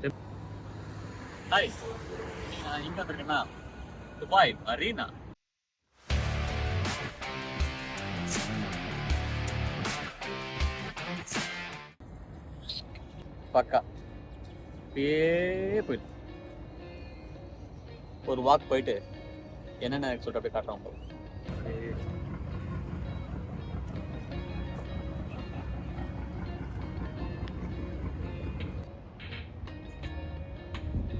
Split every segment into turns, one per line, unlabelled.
Hi நான் எங்க வந்திருக்கேன்னா Dubai Marina பக்கா அப்படியே போயிட்டு ஒரு வாக் போயிட்டு என்னென்ன சொல்லிட்டு அப்படியே காட்டுறோம் உங்களுக்கு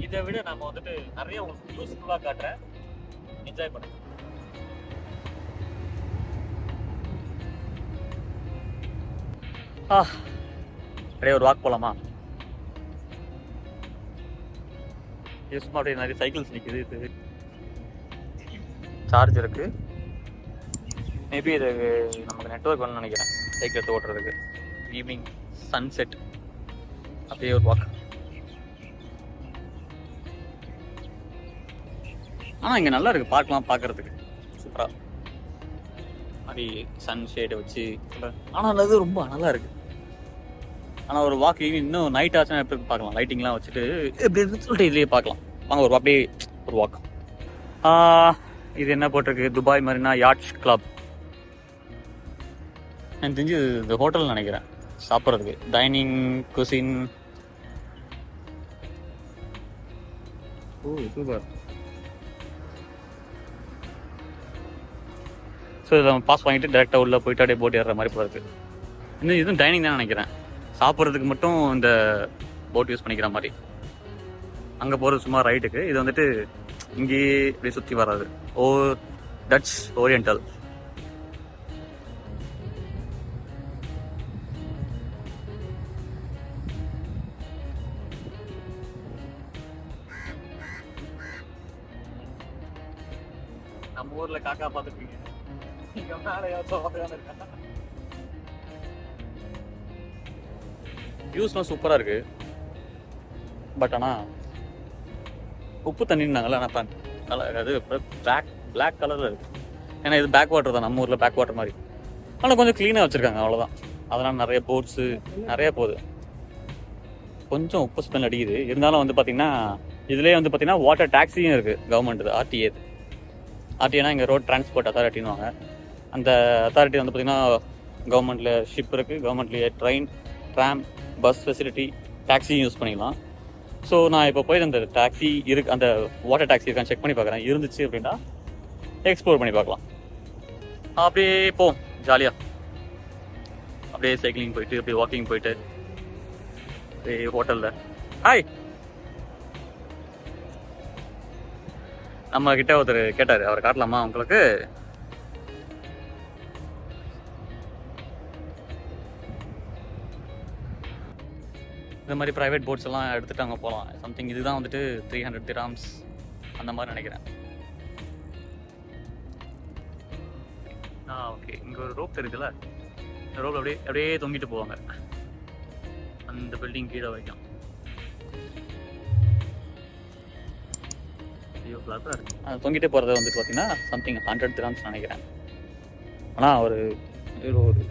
இதை விட நம்ம வந்துட்டு நிறைய உங்களுக்கு யூஸ்ஃபுல்லாக காட்டுறேன். என்ஜாய் பண்ணுங்க. ஆ. அப்படியே ஒரு வாக் போகலாமா சும்மா அப்படியே நிறைய சைக்கிள்ஸ் நிற்குது இது. சார்ஜ் இருக்கு. மேபி இது நமக்கு நெட்ஒர்க் வேணும்னு நினைக்கிறேன். சைக்கிள் எடுத்து ஓட்டுறதுக்கு. ஈவினிங் சன்செட் அப்படியே ஒரு வாக் ஆனால் இங்கே நல்லா இருக்கு. பார்க்கலாம் பார்க்கறதுக்கு. சூப்பராக அப்படி சன் ஷேடை வச்சு. ஆனால் அது ரொம்ப நல்லா இருக்கு. ஆனால் ஒரு வாக் இன்னும் நைட் ஆச்சுன்னா எப்படி பார்க்கலாம். லைட்டிங்லாம் வச்சுட்டு எப்படி இருக்குன்னு சொல்லிட்டு இதுலேயே பார்க்கலாம். வாங்க ஒரு அப்படியே ஒரு வாக் இது என்ன போட்டிருக்கு? துபாய் மரினா யாட்ச் கிளப் எனக்கு தெரிஞ்சு இந்த ஹோட்டல் நினைக்கிறேன். சாப்பிட்றதுக்கு. Dining cuisine oh super so இதில் நம்ம பாஸ் வாங்கிட்டு டேரெக்டாக உள்ளே போயிட்டு அப்படியே போட் ஏறுற மாதிரி போல இன்னும் இதுவும் டைனிங் தான் நினைக்கிறேன். சாப்பிட்றதுக்கு மட்டும் இந்த போட் யூஸ் பண்ணிக்கிற மாதிரி. அங்கே போகிறது சும்மா ரைட்டுக்கு இது வந்துட்டு இங்கேயே இப்படி சுற்றி வராது. ஓ டச் ஓரியண்டல் நம்ம ஊரில் காக்கா பார்த்துருப்பீங்க. இங்க மேலே வியூஸ்லாம் சூப்பராக இருக்கு. பட் ஆனால் உப்பு தண்ணின்னாங்கல்ல ஆனால் பண் நல்லா அது பிளாக் பிளாக் கலரில் இருக்கு. ஏன்னா இது பேக் வாட்டர் தான் நம்ம ஊரில் பேக் வாட்டர் மாதிரி. ஆனால் கொஞ்சம் க்ளீனாக வச்சுருக்காங்க அவ்வளோதான் அதனால் நிறைய போட்ஸு நிறைய போகுது. கொஞ்சம் உப்பு ஸ்மெல் அடிக்குது. இருந்தாலும் வந்து பார்த்திங்கன்னா இதுலேயே வந்து பார்த்திங்கன்னா வாட்டர் டாக்ஸியும் இருக்குது கவர்மெண்ட் ஆர்டிஏ ஆர்டிஏனா இங்கே ரோட் டிரான்ஸ்போர்ட் அத்தாரிட்டின்னுவாங்க அந்த அத்தாரிட்டி வந்து பார்த்தீங்கன்னா கவர்மெண்ட்டில் ஷிப் இருக்குது கவர்மெண்ட்லேயே ட்ரெயின் ட்ராம் பஸ் ஃபெசிலிட்டி டாக்ஸியும் யூஸ் பண்ணிக்கலாம். ஸோ நான் இப்போ போய் அந்த டாக்ஸி இருக்கு அந்த வாட்டர் டாக்ஸி இருக்கான்னு செக் பண்ணி பார்க்குறேன் இருந்துச்சு அப்படின்னா எக்ஸ்ப்ளோர் பண்ணி பார்க்கலாம் அப்படியே போவோம் ஜாலியாக அப்படியே சைக்கிளிங் போயிட்டு அப்படியே வாக்கிங் போயிட்டு அப்படியே ஹோட்டலில் ஹாய் நம்ம கிட்ட ஒருத்தர் கேட்டார். அவர் காட்டலாமா உங்களுக்கு? இந்த மாதிரி ப்ரைவேட் போட்ஸ் எல்லாம் எடுத்துட்டு அங்கே போகலாம் சம்திங் இதுதான் வந்துட்டு த்ரீ ஹண்ட்ரட் திராம்ஸ் அந்த மாதிரி நினைக்கிறேன். ஆ ஓகே இங்கே ஒரு ரோப் இருக்குல்ல? இந்த ரோப் அப்படியே அப்படியே தொங்கிட்டு போவாங்க. அந்த பில்டிங் கீழே வரைக்கும். அது தொங்கிட்டு போகிறது வந்துட்டு பார்த்தீங்கன்னா சம்திங் ஹண்ட்ரட் திராம்ஸ் நினைக்கிறேன். ஆனால் ஒரு ஒரு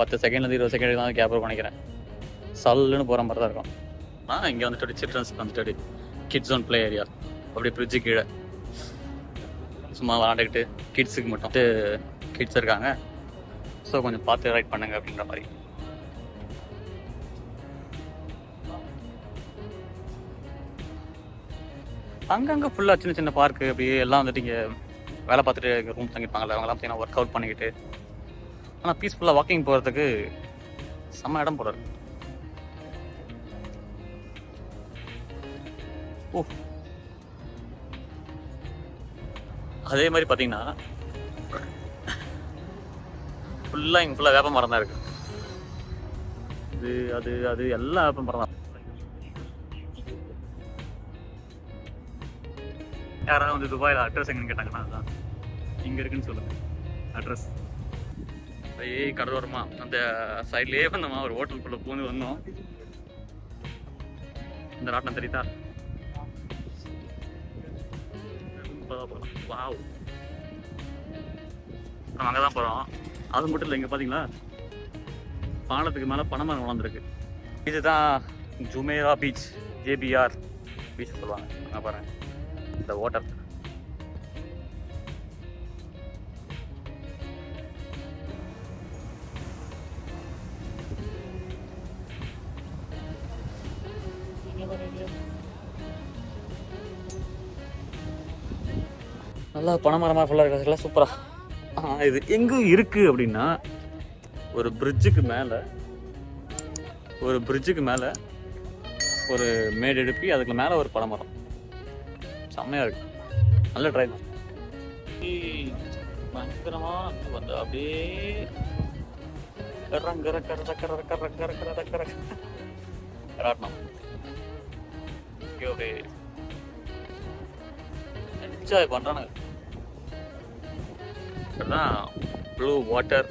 பத்து செகண்ட்லேருந்து இருபது செகண்ட் தான் கேப் நினைக்கிறேன் சல்லுன்னு போகிற மாதிரி தான் இருக்கும். ஆ இங்கே வந்துட்டு சில்ட்ரன்ஸ்க்கு வந்துட்டு கிட்ஸ் ஒன் ப்ளே ஏரியா அப்படியே ஃப்ரிட்ஜு கீழே. சும்மா விளாண்டுக்கிட்டு கிட்ஸுக்கு மட்டும். கிட்ஸ் இருக்காங்க. ஸோ கொஞ்சம் பார்த்து ரைட் பண்ணுங்க அப்படின்ற மாதிரி. அங்கங்கே ஃபுல்லாக சின்ன சின்ன பார்க்கு அப்படியே எல்லாம் வந்துட்டு இங்கே வேலை பார்த்துட்டு இங்கே ரூம் தங்கிருப்பாங்கல்ல அவங்களாம் பார்த்தீங்கன்னா ஒர்க் அவுட் பண்ணிக்கிட்டு ஆனால் பீஸ்ஃபுல்லாக வாக்கிங் போகிறதுக்கு செம்ம இடம் போல ஓ அதே மாதிரி பார்த்தீங்கன்னா ஃபுல்லாக இங்கே ஃபுல்லாக வேப்ப மரம் தான் இருக்கு. இது அது அது எல்லாம் வேப்ப மரம் தான். யாராவது வந்து துபாயில் அட்ரஸ் எங்கன்னு கேட்டாங்கன்னா அதான். இங்கே இருக்குன்னு சொல்லுங்க. அட்ரஸ் அப்படியே கடலோரமா. அந்த சைட்லேயே வந்தோமா ஒரு ஹோட்டலுக்குள்ளே பூந்து வந்தோம். இந்த நாட்டம் தெரியுதா? வாவ். நம்ம அங்கே தான் போகிறோம் அது மட்டும் இல்லை இங்கே பார்த்தீங்களா பாலத்துக்கு மேலே பனைமரம் வளர்ந்துருக்கு இதுதான் ஜுமேரா பீச் ஜேபிஆர் பீச் சொல்லுவாங்க. அங்கே பாருங்கள் இந்த வாட்டர் நல்லா பணமரமாக ஃபுல்லாக இருக்கிறதுல சூப்பராக இது எங்கே இருக்குது அப்படின்னா ஒரு பிரிட்ஜுக்கு மேலே ஒரு பிரிட்ஜுக்கு மேலே ஒரு மேடு எழுப்பி அதுக்கு மேலே ஒரு பனைமரம். செம்மையாக இருக்கு. நல்ல ட்ரை தான் பயங்கரமாக வந்து அப்படியே கரங்க கர கர கர கர கர கர ராட்னம் ஒரு என்ஜாய் பண்ணுறானுங்க இதுதான் ப்ளூ வாட்டர்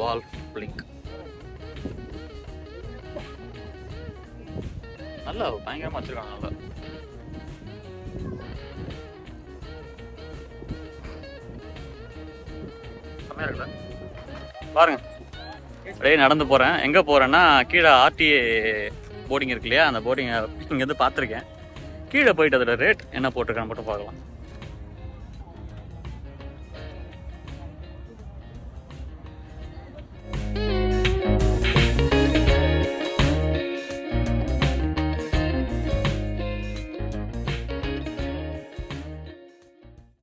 வால் பிளிங்க் நல்லா பயங்கரமாக வச்சிருக்காங்க நல்லா. செம்மையா இருக்குல்ல? பாருங்க. அப்படியே நடந்து போகிறேன் எங்கே போகிறேன்னா கீழே ஆர்டிஏ போர்டிங் இருக்கு இல்லையா? அந்த போர்டிங்கை இங்கேருந்து பார்த்துருக்கேன். கீழே போயிட்டு அதோட ரேட் என்ன போட்டிருக்கான்னு மட்டும் பார்க்கலாம்.